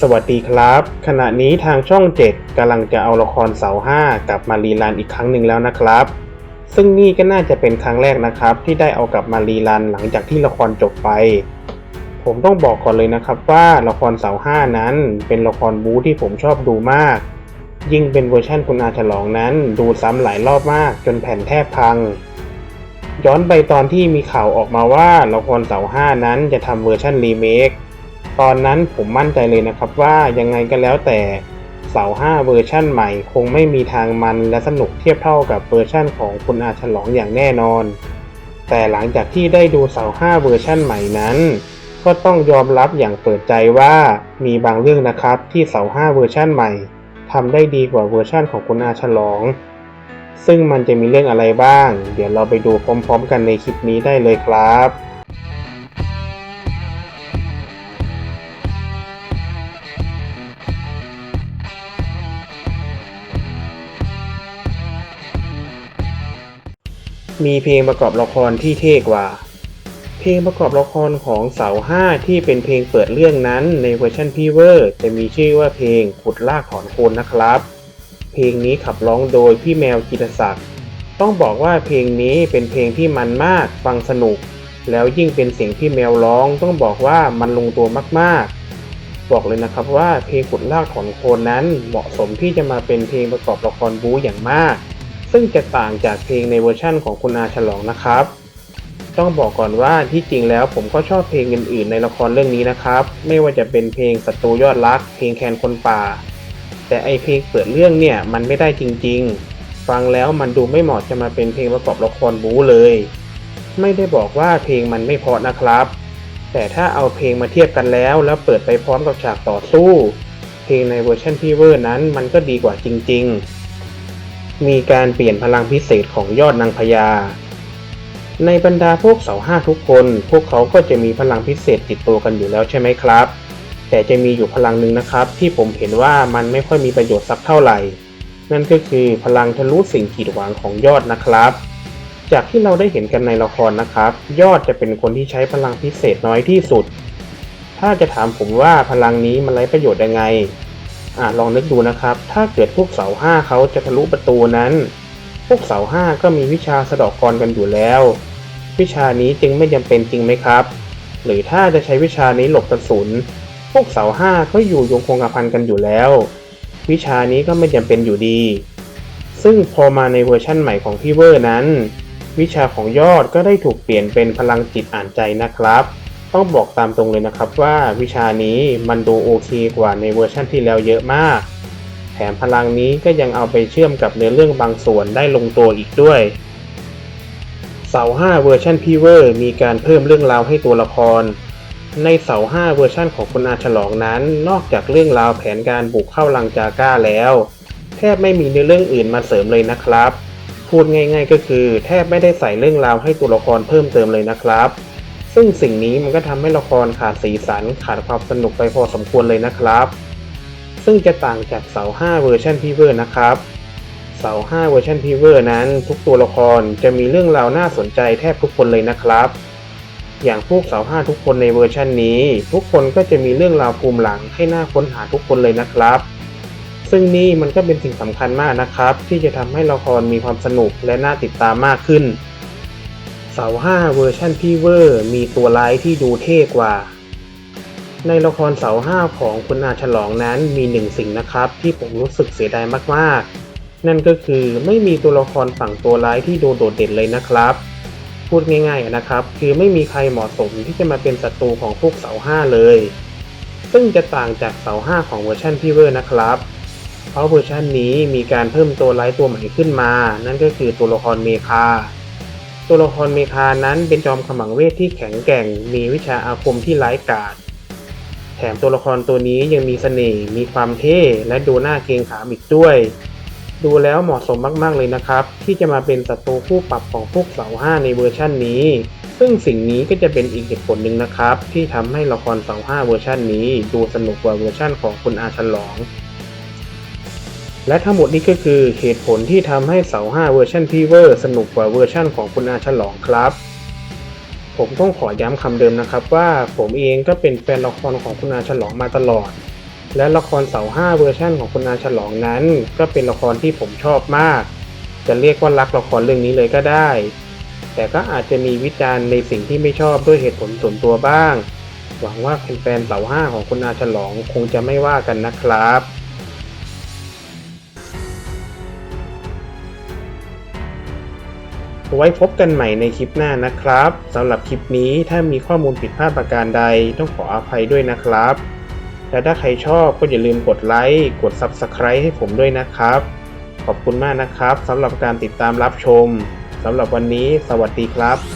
สวัสดีครับ ขณะนี้ทางช่อง 7กำลังจะเอาละครเสาห้ากลับมารีรันอีกครั้งหนึ่งแล้วนะครับ ซึ่งนี่ก็น่าจะเป็นครั้งแรกนะครับ ที่ได้เอากลับมารีรันหลังจากที่ละครจบไป ผมต้องบอกก่อนเลยนะครับว่าละครเสาห้านั้นเป็นละครบู๊ที่ผมชอบดูมาก ยิ่งเป็นเวอร์ชั่นคุณอาฉลองนั้น ดูซ้ำหลายรอบมาก จนแผ่นแทบพัง ย้อนไปตอนที่มีข่าวออกมาว่าละครเสาห้านั้นจะทำเวอร์ชันรีเมค ตอนนั้นผมมั่นใจเลยนะครับว่ายังไงก็แล้วแต่เสาห้าเวอร์ชั่นใหม่ คงไม่มีทางมันและสนุกเทียบเท่ากับเวอร์ชั่นของคุณอาฉลองอย่างแน่นอน แต่หลังจากที่ได้ดูเสาห้าเวอร์ชั่นใหม่นั้น ก็ต้องยอมรับอย่างเปิดใจว่ามีบางเรื่องนะครับที่เสาห้าเวอร์ชั่นใหม่ทำได้ดีกว่าเวอร์ชั่นของคุณอาฉลอง ซึ่งมันจะมีเรื่องอะไรบ้าง เดี๋ยวเราไปดูพร้อมๆ กันในคลิปนี้ได้เลยครับ มีเพลงประกอบละครที่เท่กว่า เพลงประกอบละครของเสาห้าที่เป็นเพลงเปิดเรื่องนั้นในเวอร์ชันพี่เวอร์จะมีชื่อว่าเพลงขุดลากถอนโคนนะครับ เพลงนี้ขับร้องโดยพี่แมวกิตศักดิ์ต้องบอกว่าเพลงนี้เป็นเพลงที่มันมากฟังสนุก แล้วยิ่งเป็นเสียงพี่แมวร้องต้องบอกว่ามันลงตัวมากๆ บอกเลยนะครับว่าเพลงขุดลากถอนโคนนั้นเหมาะสมที่จะมาเป็นเพลงประกอบละครบู๊อย่างมาก ซึ่งจะต่างจากเพลงในเวอร์ชั่นของคุณอาฉลองนะครับ ต้องบอกก่อนว่าที่จริงแล้วผมก็ชอบเพลงอื่น ๆ ในละครเรื่องนี้นะครับ ไม่ว่าจะเป็นเพลงศัตรูยอดรัก เพลงแคนคนป่า แต่ไอเพลงเปิดเรื่องเนี่ยมันไม่ได้จริง ๆ ฟังแล้วมันดูไม่เหมาะจะมาเป็นเพลงประกอบละครบู๊เลย ไม่ได้บอกว่าเพลงมันไม่เพราะนะครับ แต่ถ้าเอาเพลงมาเทียบกันแล้ว แล้วเปิดไปพร้อมกับฉากต่อสู้ เพลงในเวอร์ชันพี่เวอร์นั้นมันก็ดีกว่าจริง ๆ มีการเปลี่ยนพลังพิเศษของยอดนางพญา ในบรรดาพวกเสาห้าทุกคน พวกเขาก็จะมีพลังพิเศษติดตัวกันอยู่แล้วใช่ไหมครับ แต่จะมีอยู่พลังหนึ่งนะครับ ที่ผมเห็นว่ามันไม่ค่อยมีประโยชน์สักเท่าไหร่ นั่นก็คือพลังทะลุสิ่งกีดขวางของยอดนะครับ จากที่เราได้เห็นกันในละครนะครับ ยอดจะเป็นคนที่ใช้พลังพิเศษน้อยที่สุด ถ้าจะถามผมว่าพลังนี้มันไร้ประโยชน์ยังไง อลองนึกดูนะครับ ถ้าเกิดพวกเสาห้าเขาจะทะลุประตูนั้น พวกเสาห้าก็มีวิชาสะดอกกรกันอยู่แล้ว วิชานี้จึงไม่จำเป็นจริงไหมครับ หรือถ้าจะใช้วิชานี้หลบกระสุน พวกเสาห้าก็อยู่ยงคงกระพันกันอยู่แล้ว วิชานี้ก็ไม่จำเป็นอยู่ดี ซึ่งพอมาในเวอร์ชั่นใหม่ของพี่เวอร์นั้น วิชาของยอดก็ได้ถูกเปลี่ยนเป็นพลังจิตอ่านใจนะครับ ต้องบอกตามตรงเลยนะครับว่าวิชานี้มันดูโอเคกว่าในเวอร์ชั่นที่แล้วเยอะมาก แถมพลังนี้ก็ยังเอาไปเชื่อมกับเนื้อเรื่องบางส่วนได้ลงตัวอีกด้วย เสา5เวอร์ชันพีเวอร์มีการเพิ่มเรื่องราวให้ตัวละคร ในเสา5เวอร์ชันของคุณอาฉลองนั้น นอกจากเรื่องราวแผนการบุกเข้าลังจาก้าแล้ว แทบไม่มีเนื้อเรื่องอื่นมาเสริมเลยนะครับ พูดง่าย ๆ ก็คือ แทบไม่ได้ใส่เรื่องราวให้ตัวละครเพิ่มเติมเลยนะครับ ซึ่งสิ่งนี้มันก็ทำให้ละครขาดสีสันขาดความสนุกไปพอสมควรเลยนะครับ ซึ่งจะต่างจากเสา5เวอร์ชันพีเวอร์นะครับเสา5เวอร์ชันพีเวอร์นั้น ทุกตัวละครจะมีเรื่องราวน่าสนใจแทบทุกคนเลยนะครับอย่างพวกเสา5ทุกคนในเวอร์ชันนี้ ทุกคนก็จะมีเรื่องราวภูมิหลังให้น่าค้นหาทุกคนเลยนะครับ ซึ่งนี่มันก็เป็นสิ่งสำคัญมากนะครับ ที่จะทำให้ละครมีความสนุกและน่าติดตามมากขึ้น เสา5เวอร์ชันพีเวอร์ มีตัวร้ายที่ดูเท่กว่า ในละครเสาห้าของคุณอาฉลองนั้นมีหนึ่งสิ่งนะครับ ที่ผมรู้สึกเสียดายมากๆ นั่นก็คือไม่มีตัวละครฝั่งตัวร้ายที่ดูโดดเด่นเลยนะครับ พูดง่ายๆนะครับ คือไม่มีใครเหมาะสมที่จะมาเป็นศัตรูของพวกเสาห้าเลย ซึ่งจะต่างจากเสาห้าของเวอร์ชันพี่เวอร์นะครับเพราะเวอร์ชันนี้มีการเพิ่มตัวร้ายตัวใหม่ขึ้นมา นั่นก็คือตัวละครเมคา ตัวละครเมคานั้นเป็นจอมขมังเวทที่แข็งแกร่ง มีวิชาอาคมที่ร้ายกาจ แถมตัวละครตัวนี้ยังมีเสน่ห์ มีความเท่ และดูน่าเกรงขามอีกด้วย ดูแล้วเหมาะสมมากๆเลยนะครับ ที่จะมาเป็นศัตรูคู่ปรับของพวกเสาห้าในเวอร์ชั่นนี้ ซึ่งสิ่งนี้ก็จะเป็นอีกเหตุผลหนึ่งนะครับ ที่ทำให้ละครเสาห้าเวอร์ชันนี้ ดูสนุกกว่าเวอร์ชั่นของคุณอาฉลอง และทั้งหมดนี้ก็คือเหตุผลที่ทำให้เสาห้าเวอร์ชันพีเวอร์สนุกกว่าเวอร์ชันของคุณอาฉลองครับ ผมต้องขอย้ำคำเดิมนะครับว่าผมเองก็เป็นแฟนละครของคุณอาฉลองมาตลอด และละครเสาห้าเวอร์ชันของคุณอาฉลองนั้น ก็เป็นละครที่ผมชอบมาก จะเรียกว่ารักละครเรื่องนี้เลยก็ได้ แต่ก็อาจจะมีวิจารณ์ในสิ่งที่ไม่ชอบด้วยเหตุผลส่วนตัวบ้าง หวังว่าแฟนๆเสาห้าของคุณอาฉลองคงจะไม่ว่ากันนะครับ ไว้พบกันใหม่ในคลิปหน้านะครับสำหรับคลิปนี้ถ้ามีข้อมูลผิดพลาดประการใดต้องขออภัยด้วยนะครับ และถ้าใครชอบก็อย่าลืมกดไลค์กด Subscribe ให้ผมด้วยนะครับ ขอบคุณมากนะครับสำหรับการติดตามรับชมสำหรับวันนี้ สวัสดีครับ